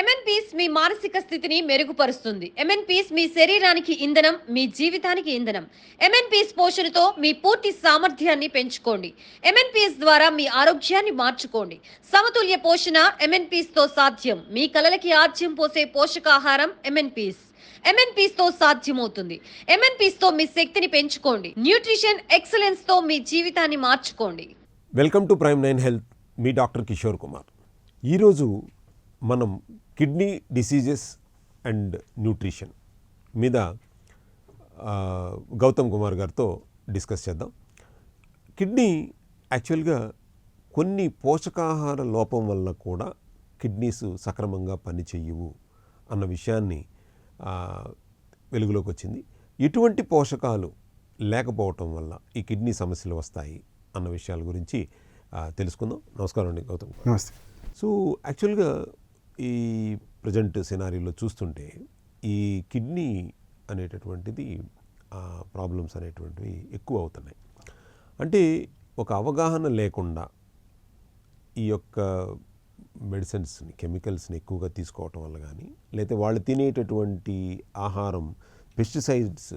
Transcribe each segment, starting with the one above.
ఎమ్ఎన్పిస్ మీ మానసిక స్థితిని మెరుగుపరుస్తుంది. ఎంఎన్పీస్ మీ శరీరానికి ఇంధనం మీ జీవితానికి ఇంధనం. ఎంఎన్పీస్ పోషణతో మీ పూర్తి సామర్థ్యాన్ని పెంచుకోండి. ఎంఎన్పీఎస్ ద్వారా మీ ఆరోగ్యాన్ని మార్చుకోండి. సమతుల్య పోషణ ఎంఎన్పీస్తో సాధ్యం. మీ కలలకి ఆజ్యం పోసే పోషకాహారం ఎంఎన్పీస్ ఎంఎన్పీస్తో సాధ్యమవుతుంది. ఎంఎన్పీస్తో మీ శక్తిని పెంచుకోండి. న్యూట్రిషన్ ఎక్సలెన్స్తో మీ జీవితాన్ని మార్చుకోండి. Welcome to prime nine health me doctor Kishore Kumar. ఈరోజు మనం కిడ్నీ డిసీజెస్ అండ్ న్యూట్రిషన్ మీద గౌతమ్ కుమార్ గారితో డిస్కస్ చేద్దాం. కిడ్నీ యాక్చువల్గా కొన్ని పోషకాహార లోపం వల్ల కూడా కిడ్నీస్ సక్రమంగా పనిచేయవు అన్న విషయాన్ని వెలుగులోకి వచ్చింది. ఎటువంటి పోషకాలు లేకపోవటం వల్ల ఈ కిడ్నీ సమస్యలు వస్తాయి అన్న విషయాల గురించి తెలుసుకుందాం. నమస్కారం అండి గౌతమ్ నమస్తే. సో యాక్చువల్గా ఈ ప్రజెంట్ సినారీలో చూస్తుంటే ఈ కిడ్నీ అనేటటువంటిది ప్రాబ్లమ్స్ అనేటువంటివి ఎక్కువ అవుతున్నాయి. అంటే ఒక అవగాహన లేకుండా ఈ యొక్క మెడిసిన్స్ని కెమికల్స్ని ఎక్కువగా తీసుకోవటం వల్ల కానీ లేకపోతే వాళ్ళు తినేటటువంటి ఆహారం పెస్టిసైడ్స్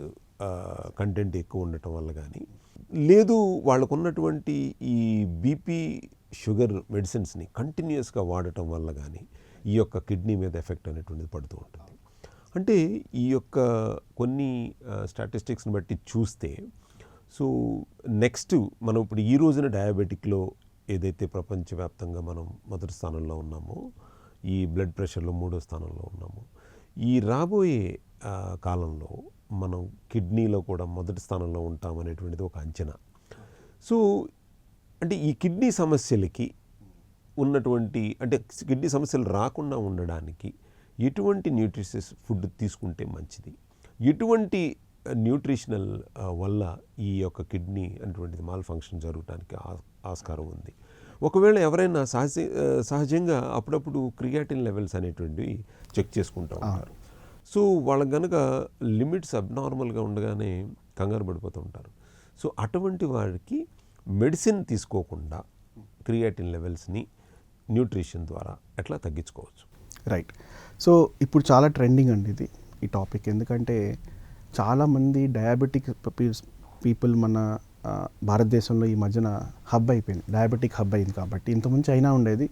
కంటెంట్ ఎక్కువ ఉండటం వల్ల కానీ లేదు వాళ్ళకున్నటువంటి ఈ బీపీ షుగర్ మెడిసిన్స్ని కంటిన్యూస్గా వాడటం వల్ల కానీ ఈ యొక్క కిడ్నీ మీద ఎఫెక్ట్ అనేటువంటిది పడుతూ ఉంటుంది. అంటే ఈ యొక్క కొన్ని స్టాటిస్టిక్స్ని బట్టి చూస్తే సో నెక్స్ట్ మనం ఇప్పుడు ఈ రోజున డయాబెటిక్లో ఏదైతే ప్రపంచవ్యాప్తంగా మనం మొదటి స్థానంలో ఉన్నామో ఈ బ్లడ్ ప్రెషర్లో మూడో స్థానంలో ఉన్నామో ఈ రాబోయే కాలంలో మనం కిడ్నీలో కూడా మొదటి స్థానంలో ఉంటామనేటువంటిది ఒక అంచనా. సో అంటే ఈ కిడ్నీ సమస్యలకి ఉన్నటువంటి అంటే కిడ్నీ సమస్యలు రాకుండా ఉండడానికి ఎటువంటి న్యూట్రిషియస్ ఫుడ్ తీసుకుంటే మంచిది? ఎటువంటి న్యూట్రిషనల్ వల్ల ఈ యొక్క కిడ్నీ అనేటువంటిది మాల్ ఫంక్షన్ జరగడానికి ఆస్కారం ఉంది? ఒకవేళ ఎవరైనా సహజ సహజంగా అప్పుడప్పుడు క్రియాటిన్ లెవెల్స్ అనేటువంటివి చెక్ చేసుకుంటూ ఉంటారు. సో వాళ్ళకి కనుక లిమిట్స్ అబ్నార్మల్గా ఉండగానే కంగారు పడిపోతూ ఉంటారు. సో అటువంటి వారికి మెడిసిన్ తీసుకోకుండా క్రియాటిన్ లెవెల్స్ని న్యూట్రిషన్ ద్వారా ఎట్లా తగ్గించుకోవచ్చు? రైట్ సో ఇప్పుడు చాలా ట్రెండింగ్ అండి ఇది ఈ టాపిక్ ఎందుకంటే చాలామంది డయాబెటిక్ పీపుల్ మన భారతదేశంలో ఈ మధ్యన హబ్ అయిపోయింది. డయాబెటిక్ హబ్ అయింది కాబట్టి. ఇంతకుముందు చైనా ఉండేది.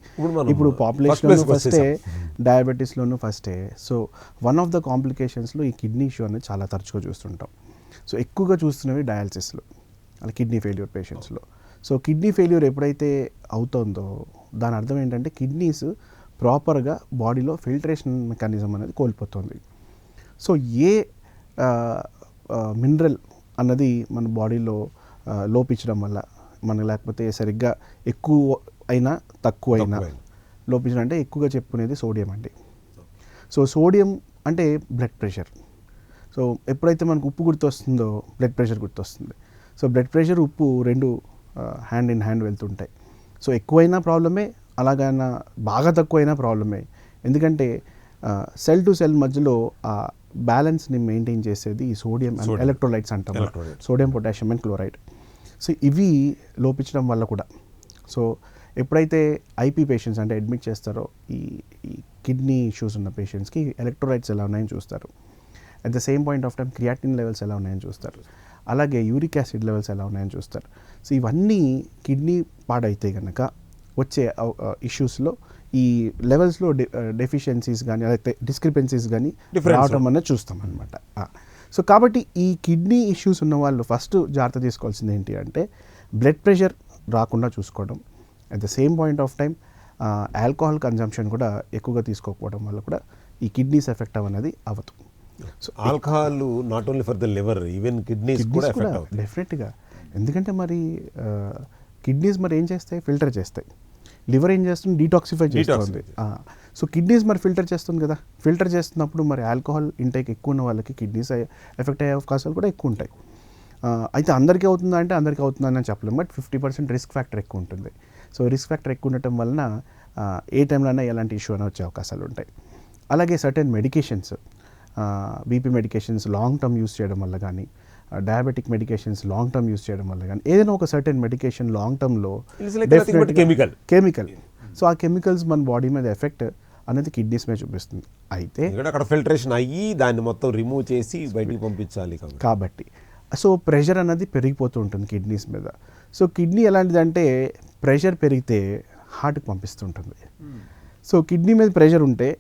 ఇప్పుడు పాపులేషన్ ఫస్టే. డయాబెటీస్లోనూ ఫస్టే సో వన్ ఆఫ్ ద కాంప్లికేషన్స్లో ఈ కిడ్నీ ఇష్యూ అనేది చాలా తరచుగా చూస్తుంటాం. సో ఎక్కువగా చూస్తున్నవి డయాలసిస్లో అలా కిడ్నీ ఫెయిల్యూర్ పేషెంట్స్లో సో కిడ్నీ ఫెయిల్యూర్ ఎప్పుడైతే అవుతుందో దాని అర్థం ఏంటంటే కిడ్నీస్ ప్రాపర్గా బాడీలో ఫిల్టరేషన్ మెకానిజం అనేది కోల్పోతుంది. సో ఏ మినరల్ అన్నది మన బాడీలో లోపించడం వల్ల మన లేకపోతే సరిగ్గా ఎక్కువ అయినా తక్కువ అయినా తక్కువైనా. లోపించడం అంటే ఎక్కువగా చెప్పుకునేది సోడియం అండి. సో సోడియం అంటే బ్లడ్ ప్రెషర్. సో ఎప్పుడైతే మనకు ఉప్పు గుర్తొస్తుందో బ్లడ్ ప్రెషర్ గుర్తొస్తుంది. సో బ్లడ్ ప్రెషర్ ఉప్పు రెండు హ్యాండ్ ఇన్ హ్యాండ్ వెళ్తుంటాయి. సో ఎక్కువైనా ప్రాబ్లమే అలాగైనా బాగా తక్కువైనా ప్రాబ్లమే. ఎందుకంటే సెల్ టు సెల్ మధ్యలో ఆ బ్యాలెన్స్ని మెయింటైన్ చేసేది ఈ సోడియం అండ్. ఎలక్ట్రోలైట్స్ అంటాం. Sodium potassium and chloride so ఇవి లోపించడం వల్ల కూడా. సో ఎప్పుడైతే ఐపీ పేషెంట్స్ అంటే అడ్మిట్ చేస్తారో ఈ ఈ కిడ్నీ ఇష్యూస్ ఉన్న పేషెంట్స్కి ఎలక్ట్రోలైట్స్ ఎలా ఉన్నాయని చూస్తారు. At the same point of time creatine levels ఎలా ఉన్నాయని చూస్తారు. అలాగే యూరిక్ యాసిడ్ లెవెల్స్ ఎలా ఉన్నాయని చూస్తారు. సో ఇవన్నీ కిడ్నీ పాడైతే కనుక వచ్చే ఇష్యూస్లో ఈ లెవెల్స్లో డెఫిషియన్సీస్ కానీ లేకపోతే డిస్క్రిపెన్సీస్ కానీ. రావటం అనేది చూస్తాం అనమాట సో కాబట్టి ఈ కిడ్నీ ఇష్యూస్ ఉన్న వాళ్ళు ఫస్ట్ జాగ్రత్త తీసుకోవాల్సింది ఏంటి అంటే బ్లడ్ ప్రెషర్ రాకుండా చూసుకోవడం. At the same point of time alcohol consumption కూడా ఎక్కువగా తీసుకోకపోవడం వల్ల కూడా ఈ కిడ్నీస్ ఎఫెక్ట్ అనేది అవ్వదు. So alcohol not only for the liver even kidneys కూడా డెఫినెట్గా ఎందుకంటే మరి కిడ్నీస్ మరి ఏం చేస్తాయి? ఫిల్టర్ చేస్తాయి. లివర్ ఏం చేస్తుంది? డీటాక్సిఫై చేస్తుంది. సో కిడ్నీస్ మరి ఫిల్టర్ చేస్తుంది కదా. ఫిల్టర్ చేస్తున్నప్పుడు మరి ఆల్కహాల్ ఇంటేక్ ఎక్కువ ఉన్న వాళ్ళకి కిడ్నీస్ ఎఫెక్ట్ అయ్యే అవకాశాలు కూడా ఎక్కువ ఉంటాయి. అయితే అందరికీ అవుతుందా అంటే అందరికీ అవుతుందని అని చెప్పలేము. But fifty percent risk factor ఎక్కువ ఉంటుంది. సో రిస్క్ ఫ్యాక్టర్ ఎక్కువ ఉండటం వలన ఏ టైంలో అయినా ఎలాంటి ఇష్యూ అయినా వచ్చే అవకాశాలు ఉంటాయి. అలాగే certain medications BP medications long term use చేయడం వల్ల కానీ diabetic medications long term use చేయడం వల్ల కానీ ఏదైనా ఒక సర్టెన్ మెడికేషన్ లాంగ్ టర్మ్లో chemical. కెమికల్ సో ఆ కెమికల్స్ మన బాడీ మీద ఎఫెక్ట్ అనేది కిడ్నీస్ మీద చూపిస్తుంది. అయితే అక్కడ ఫిల్టరేషన్ అయ్యి దాన్ని మొత్తం రిమూవ్ చేసి బయటికి పంపించాలి కాబట్టి. కాబట్టి సో ప్రెషర్ అనేది పెరిగిపోతూ ఉంటుంది కిడ్నీస్ మీద. సో కిడ్నీ ఎలాంటిదంటే ప్రెషర్ పెరిగితే హార్ట్కి పంపిస్తుంటుంది సో కిడ్నీ మీద ప్రెషర్ ఉంటే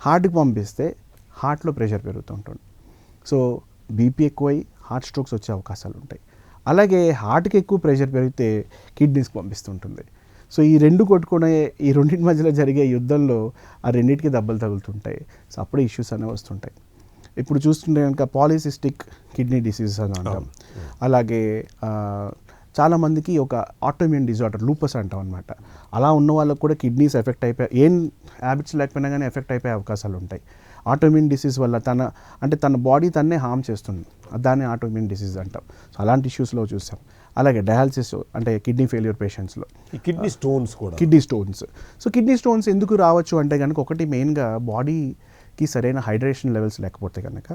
హార్ట్కి పంపిస్తే హార్ట్లో ప్రెషర్ పెరుగుతూ ఉంటుంది. సో బీపీ ఎక్కువై హార్ట్ స్ట్రోక్స్ వచ్చే అవకాశాలు ఉంటాయి. అలాగే హార్ట్కి ఎక్కువ ప్రెషర్ పెరిగితే కిడ్నీస్కి పంపిస్తుంటుంది. సో ఈ రెండు కొట్టుకునే ఈ రెండింటి మధ్యలో జరిగే యుద్ధంలో ఆ రెండింటికి దెబ్బలు తగులుతుంటాయి. సో అప్పుడే ఇష్యూస్ అనేవి వస్తుంటాయి. ఇప్పుడు చూస్తుంటే కనుక పాలిసిస్టిక్ కిడ్నీ డిసీజెస్ అని అంటాం. అలాగే చాలామందికి ఒక ఆటోమ్యూన్ డిజార్డర్ లూపస్ అంటాం అనమాట అలా ఉన్న వాళ్ళకు కూడా కిడ్నీస్ ఎఫెక్ట్ అయిపోయి ఏం హ్యాబిట్స్ లేకపోయినా కానీ ఎఫెక్ట్ అయిపోయే అవకాశాలు ఉంటాయి. ఆటోమ్యూన్ డిసీజ్ వల్ల తన అంటే తన బాడీ తన్నే హామ్ చేస్తుంది. దాన్ని ఆటోమ్యూన్ డిసీజ్ అంటాం. సో అలాంటి ఇష్యూస్లో చూసాం. అలాగే డయాలసిస్ అంటే కిడ్నీ ఫెయిల్యూర్ పేషెంట్స్లో ఈ కిడ్నీ స్టోన్స్ కూడా. Kidney stones so kidney stones ఎందుకు రావచ్చు అంటే కనుక ఒకటి మెయిన్గా బాడీకి సరైన హైడ్రేషన్ లెవెల్స్ లేకపోతే కనుక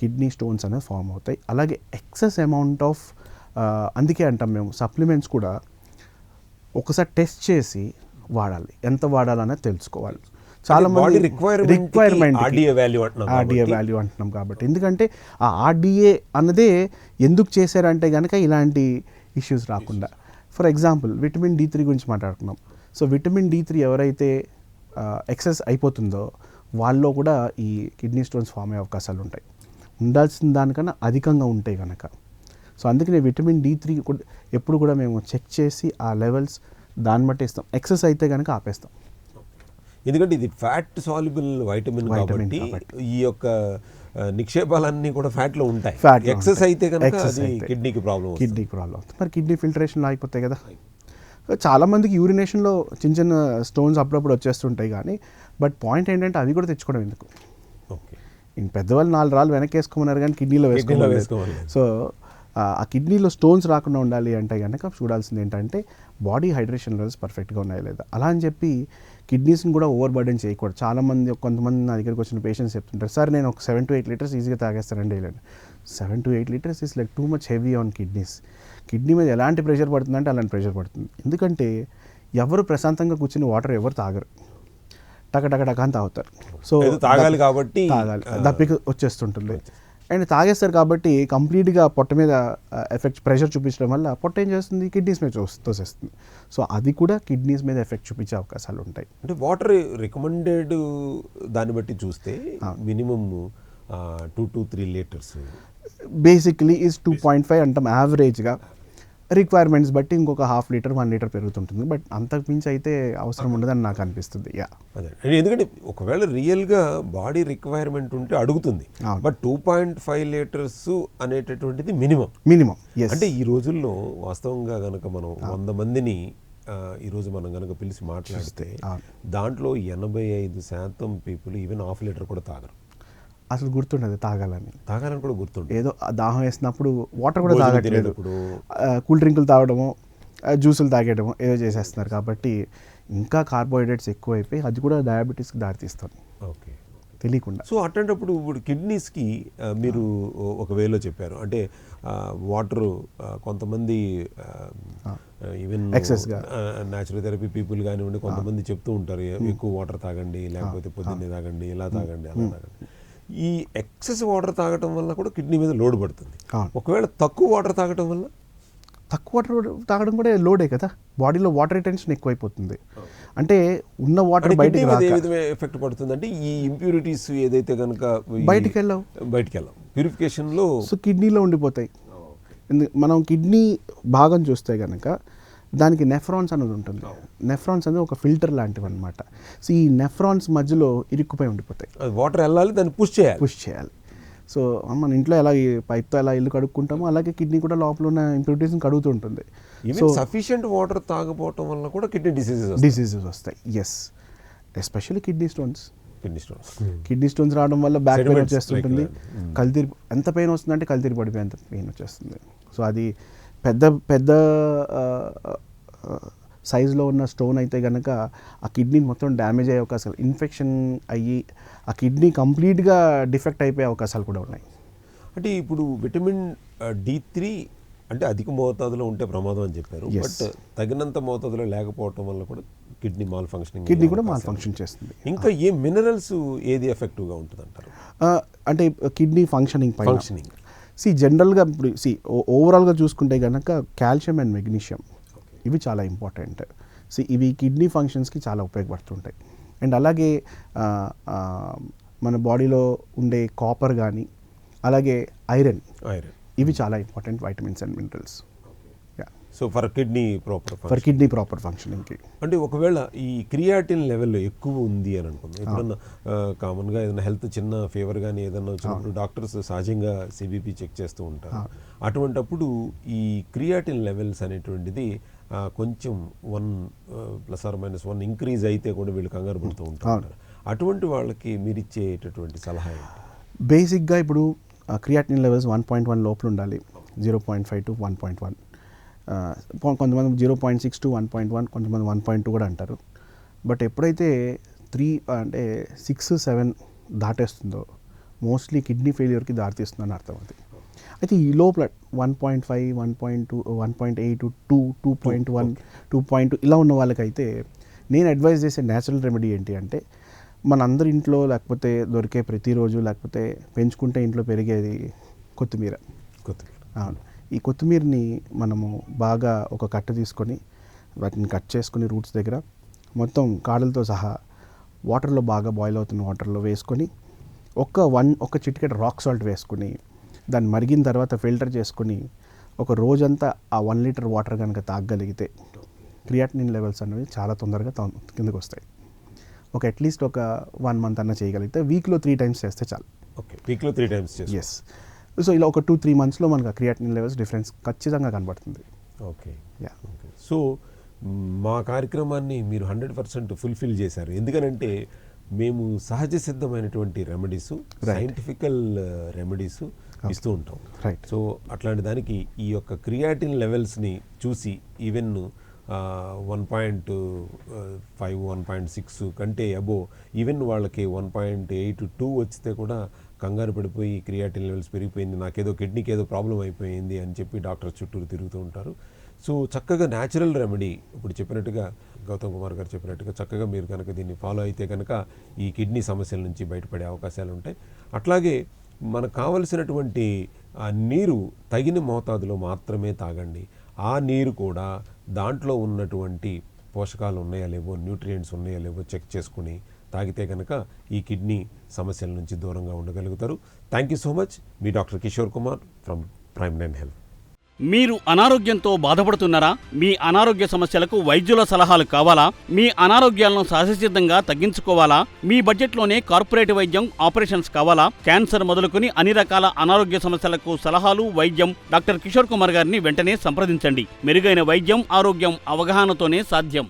కిడ్నీ స్టోన్స్ అనేవి ఫామ్ అవుతాయి. అలాగే ఎక్సెస్ అమౌంట్ ఆఫ్ అందుకే అంటాం మేము సప్లిమెంట్స్ కూడా ఒకసారి టెస్ట్ చేసి వాడాలి. ఎంత వాడాలనేది తెలుసుకోవాలి. చాలా మంది రిక్వైర్మెంట్ value అంటున్నాం ఆర్డిఏ కాబట్టి. వాల్యూ అంటున్నాం కాబట్టి. ఎందుకంటే ఆ ఆర్డిఏ అన్నదే ఎందుకు చేశారంటే కనుక ఇలాంటి ఇష్యూస్ రాకుండా. For example vitamin D three గురించి మాట్లాడుకున్నాం. సో విటమిన్ డి త్రీ ఎవరైతే ఎక్సెస్ అయిపోతుందో వాళ్ళలో కూడా ఈ కిడ్నీ స్టోన్స్ ఫామ్ అయ్యే అవకాశాలు ఉంటాయి. ఉండాల్సిన దానికన్నా అధికంగా ఉంటాయి కనుక సో అందుకనే విటమిన్ డి త్రీ ఎప్పుడు కూడా మేము చెక్ చేసి ఆ లెవెల్స్ దాన్ని బట్టి ఇస్తాం. ఎక్సెస్ అయితే కనుక ఆపేస్తాం. ఎందుకంటే ఇది ఫ్యాట్ సాల్యుబుల్ వైటమిన్ కాబట్టి. ఈ యొక్క నిక్షేపాలన్నీ కూడా ఫ్యాట్లో ఉంటాయి లో ఎక్సెస్. అయితే కనుక అది. కిడ్నీకి ప్రాబ్లం కిడ్నీకి ప్రాబ్లం అవుతుంది మరి కిడ్నీ ఫిల్టరేషన్ అయిపోతాయి కదా చాలా మందికి యూరినేషన్లో చిన్న చిన్న స్టోన్స్ అప్పుడప్పుడు వచ్చేస్తుంటాయి కానీ బట్ పాయింట్ ఏంటంటే అవి కూడా తెచ్చుకోవడం ఎందుకు పెద్దవాళ్ళు నాలుగు రాళ్ళు వెనక్కి వేసుకోమన్నారు కానీ కిడ్నీలో వేసుకోవాలి. సో ఆ ఆ కిడ్నీలో స్టోన్స్ రాకుండా ఉండాలి అంటే కనుక చూడాల్సింది ఏంటంటే బాడీ హైడ్రేషన్ లెవెల్స్ పర్ఫెక్ట్గా ఉన్నాయా లేదా? అలా అని చెప్పి కిడ్నీస్ని కూడా ఓవర్ బర్డెన్ చేయకూడదు. చాలామంది కొంతమంది నా దగ్గరికి వచ్చిన పేషెంట్స్ చెప్తుంటారు సార్ నేను ఒక సెవెన్ టు ఎయిట్ లీటర్స్ ఈజీగా తాగేస్తానండి daily seven to eight litres is like too much heavy on kidneys. Kidney మీద ఎలాంటి ప్రెషర్ పడుతుందంటే అలాంటి ప్రెషర్ పడుతుంది. ఎందుకంటే ఎవరు ప్రశాంతంగా కూర్చుని వాటర్ ఎవరు తాగరు. టక టక టక అని తాగుతారు. సో తాగాలి కాబట్టి, తాగాలి. దప్పిక వచ్చేస్తుంటుంది. అండ్ తాగేస్తారు కాబట్టి కంప్లీట్గా పొట్ట మీద ఎఫెక్ట్ ప్రెషర్ చూపించడం వల్ల పొట్ట ఏం చేస్తుంది? కిడ్నీస్ మీద తోస్- తోసేస్తుంది. సో అది కూడా కిడ్నీస్ మీద ఎఫెక్ట్ చూపించే అవకాశాలు ఉంటాయి. అంటే వాటర్ రికమెండెడ్ దాన్ని బట్టి చూస్తే minimum two to three litres. Basically is two point five అంటాం యావరేజ్గా. రిక్వైర్మెంట్స్ బట్టి ఇంకొక హాఫ్ లీటర్ వన్ లీటర్ పెరుగుతుంటుంది. బట్ అంతకు మించి అయితే అవసరం ఉండదని నాకు అనిపిస్తుంది. యా అదే. ఎందుకంటే ఒకవేళ రియల్గా బాడీ రిక్వైర్మెంట్ ఉంటే అడుగుతుంది. But two point five litres అనేటటువంటిది మినిమం మినిమం అంటే ఈ రోజుల్లో వాస్తవంగా గనక మనం వంద మందిని ఆ, ఈ రోజు మనం గనక పిలిచి మాట్లాడితే. దాంట్లో ఎనభై ఐదు శాతం పీపుల్ ఈవెన్ హాఫ్ లీటర్ కూడా తాగరు. అసలు గుర్తుండదు తాగాలని. తాగాలని కూడా గుర్తుంటుంది ఏదో దాహం వేసినప్పుడు వాటర్ కూడా తాగట్లేదు. కూల్ డ్రింకులు తాగడము జ్యూసులు తాగడము ఏదో చేసేస్తున్నారు కాబట్టి ఇంకా కార్బోహైడ్రేట్స్ ఎక్కువైపోయి అది కూడా డయాబెటీస్కి దారితీస్తుంది. ఓకే. తెలియకుండా. సో అట్లాంటప్పుడు ఇప్పుడు కిడ్నీస్కి మీరు ఒక వేలో చెప్పారు. అంటే వాటర్ కొంతమంది ఈవెన్. న్యాచురల్ థెరపీ పీపుల్ కానివ్వండి కొంతమంది చెప్తూ ఉంటారు "ఎ- ఎక్కువ వాటర్ తాగండి లేకపోతే పొద్దున్నే తాగండి ఇలా తాగండి అలా తాగండి. ఈ ఎక్సెస్ వాటర్ తాగటం వల్ల కూడా కిడ్నీ మీద లోడ్ పడుతుంది. ఒకవేళ తక్కువ వాటర్ తాగటం వల్ల? తక్కువ వాటర్ తాగడం కూడా లోడే కదా? బాడీలో వాటర్ రిటెన్షన్ ఎక్కువైపోతుంది. అంటే ఉన్న వాటర్ బయటికి ఎఫెక్ట్ పడుతుంది? అంటే ఈ ఇంప్యూరిటీస్ ఏదైతే కనుక బయటికి వెళ్ళవు. బయటికి వెళ్ళాం ప్యూరిఫికేషన్లో సో కిడ్నీలో ఉండిపోతాయి. మనం కిడ్నీ భాగం చూస్తే కనుక దానికి నెఫ్రాన్స్ అనేది ఉంటుంది. నెఫ్రాన్స్ అనేది ఒక ఫిల్టర్ లాంటివి అనమాట సో ఈ నెఫ్రాన్స్ మధ్యలో ఇరుక్కుపోయి ఉండిపోతాయి. వాటర్ వెళ్ళాలి దాన్ని పుష్ చేయాలి. పుష్ చేయాలి. సో మన ఇంట్లో ఎలా ఈ పైప్తో ఎలా ఇల్లు కడుక్కుంటామో అలాగే కిడ్నీ కూడా లోపల ఉన్న ఇంప్యూరిటీస్ని కడుగుతూ ఉంటుంది. సో సఫిషియంట్ వాటర్ తాగపోవటం వల్ల కూడా కిడ్నీ డిసీజెస్ డిసీజెస్ వస్తాయి. Yes especially kidney stones kidney stones kidney stones రావడం వల్ల బ్యాక్ పెయిన్ వచ్చేస్తుంటుంది. like that. Mm. కల్తీరి ఎంత పెయిన్ వస్తుందంటే కల్తీరి పడిపోయేంత పెయిన్ వచ్చేస్తుంది. సో అది పెద్ద పెద్ద సైజులో ఉన్న స్టోన్ అయితే కనుక ఆ కిడ్నీ మొత్తం డ్యామేజ్ అయ్యే అవకాశాలు ఇన్ఫెక్షన్ అయ్యి ఆ కిడ్నీ కంప్లీట్గా డిఫెక్ట్ అయిపోయే అవకాశాలు కూడా ఉన్నాయి. అంటే ఇప్పుడు విటమిన్ డి త్రీ అంటే అధిక మోతాదులో ఉంటే ప్రమాదం అని చెప్పారు. బట్ తగినంత మోతాదులో లేకపోవటం వల్ల కూడా కిడ్నీ మాల్ ఫంక్షనింగ్ కిడ్నీ కూడా మాల్ ఫంక్షన్ చేస్తుంది. ఇంకా ఏ మినరల్స్ ఏది ఎఫెక్టివ్గా ఉంటుంది అంటారు అంటే కిడ్నీ ఫంక్షనింగ్ Functioning. సి జనరల్గా ఇప్పుడు సి ఓవరాల్గా చూసుకుంటే కనుక కాల్షియం అండ్ మెగ్నీషియం ఇవి చాలా ఇంపార్టెంట్ సి ఇవి కిడ్నీ ఫంక్షన్స్కి చాలా ఉపయోగపడుతుంటాయి. అండ్ అలాగే మన బాడీలో ఉండే కాపర్ కానీ అలాగే ఐరన్ ఐరన్ ఇవి చాలా important vitamins and minerals so for kidney proper for kidney proper ఫంక్షనింగ్కి అంటే ఒకవేళ ఈ క్రియాటిన్ లెవెల్ ఎక్కువ ఉంది అని అనుకుందాం. ఎప్పుడన్నా కామన్గా ఏదైనా హెల్త్ చిన్న ఫీవర్ కానీ ఏదైనా వచ్చినప్పుడు డాక్టర్స్ సహజంగా సిబిపి చెక్ చేస్తూ ఉంటారు. అటువంటప్పుడు ఈ క్రియాటిన్ లెవెల్స్ అనేటువంటిది కొంచెం one plus or minus one increase అయితే కూడా వీళ్ళు కంగారు పడుతూ ఉంటారు. అటువంటి వాళ్ళకి మీరు ఇచ్చేటటువంటి సలహా ఏంటి? బేసిక్గా ఇప్పుడు creatine levels one point one లోపల ఉండాలి. Zero point five to one point one. కొంతమంది zero point six to one point one కొంతమంది వన్ పాయింట్ టూ కూడా అంటారు. బట్ ఎప్పుడైతే త్రీ అంటే సిక్స్ సెవెన్ దాటేస్తుందో మోస్ట్లీ కిడ్నీ ఫెయిల్యూర్కి దారితీస్తుందని అర్థం అది. అయితే ఈ లోపల one point five one point two one point eight two two point one two point ఇలా ఉన్న వాళ్ళకైతే నేను అడ్వైజ్ చేసే న్యాచురల్ రెమెడీ ఏంటి అంటే మన అందరి ఇంట్లో లేకపోతే దొరికే ప్రతిరోజు లేకపోతే పెంచుకుంటే ఇంట్లో పెరిగేది కొత్తిమీర. కొద్దిగా అవును. ఈ కొత్తిమీరని మనము బాగా ఒక కట్ట తీసుకొని వాటిని కట్ చేసుకొని రూట్స్ దగ్గర మొత్తం కాడలతో సహా వాటర్లో బాగా బాయిల్ అవుతున్న వాటర్లో వేసుకొని ఒక వన్ ఒక చిటికెట్ రాక్ సాల్ట్ వేసుకుని దాన్ని మరిగిన తర్వాత ఫిల్టర్ చేసుకొని ఒక రోజంతా ఆ వన్ లీటర్ వాటర్ కనుక తాగగలిగితే క్రియాటినిన్ లెవెల్స్ అనేవి చాలా తొందరగా కిందకు వస్తాయి. ఒక అట్లీస్ట్ ఒక వన్ మంత్ అన్న చేయగలిగితే వీక్లో త్రీ టైమ్స్ చేస్తే చాలు. ఓకే వీక్లో త్రీ టైమ్స్ ఎస్ సో ఇలా ఒక టూ త్రీ మంత్స్లో మనకు ఆ క్రియాటినిన్ లెవెల్స్ డిఫరెన్స్ ఖచ్చితంగా కనబడుతుంది. ఓకే. యా. సో మ్, కార్యక్రమాన్ని మీరు హండ్రెడ్ పర్సెంట్ ఫుల్ఫిల్ చేశారు. ఎందుకనంటే మేము సహజ సిద్ధమైనటువంటి రెమెడీస్ సైంటిఫికల్ రెమెడీస్ ఇస్తూ ఉంటాం. Right. సో అట్లాంటి దానికి ఈ యొక్క క్రియాటిన్ లెవెల్స్ని చూసి even one point five one point six కంటే అబో ఈవెన్ వాళ్ళకి వన్ పాయింట్ ఎయిట్ టూ వచ్చితే కూడా కంగారు పడిపోయి క్రియాటిన్ లెవెల్స్ పెరిగిపోయింది నాకేదో కిడ్నీకి ఏదో ప్రాబ్లం అయిపోయింది అని చెప్పి డాక్టర్ చుట్టూరు తిరుగుతూ ఉంటారు. సో చక్కగా న్యాచురల్ రెమెడీ ఇప్పుడు చెప్పినట్టుగా గౌతమ్ కుమార్ గారు చెప్పినట్టుగా చక్కగా మీరు కనుక దీన్ని ఫాలో అయితే కనుక ఈ కిడ్నీ సమస్యల నుంచి బయటపడే అవకాశాలు ఉంటాయి. అట్లాగే మనకు కావలసినటువంటి ఆ నీరు తగిన మోతాదులో మాత్రమే తాగండి. ఆ నీరు కూడా దాంట్లో ఉన్నటువంటి పోషకాలు ఉన్నాయా లేవో న్యూట్రియంట్స్ ఉన్నాయా లేవో చెక్ చేసుకుని తాగితే కనుక ఈ కిడ్నీ సమస్యల నుంచి దూరంగా ఉండగలుగుతారు. Thank you so much me doctor Kishore Kumar from prime nine health మీరు అనారోగ్యంతో బాధపడుతున్నారా? మీ అనారోగ్య సమస్యలకు వైద్యుల సలహాలు కావాలా? మీ అనారోగ్యాలను సహజసిద్ధంగా తగ్గించుకోవాలా? మీ బడ్జెట్లోనే కార్పొరేట్ వైద్యం ఆపరేషన్స్ కావాలా? క్యాన్సర్ మొదలుకొని అన్ని రకాల అనారోగ్య సమస్యలకు సలహాలు వైద్యం డాక్టర్ కిషోర్ కుమార్ గారిని వెంటనే సంప్రదించండి. మెరుగైన వైద్యం ఆరోగ్యం అవగాహనతోనే సాధ్యం.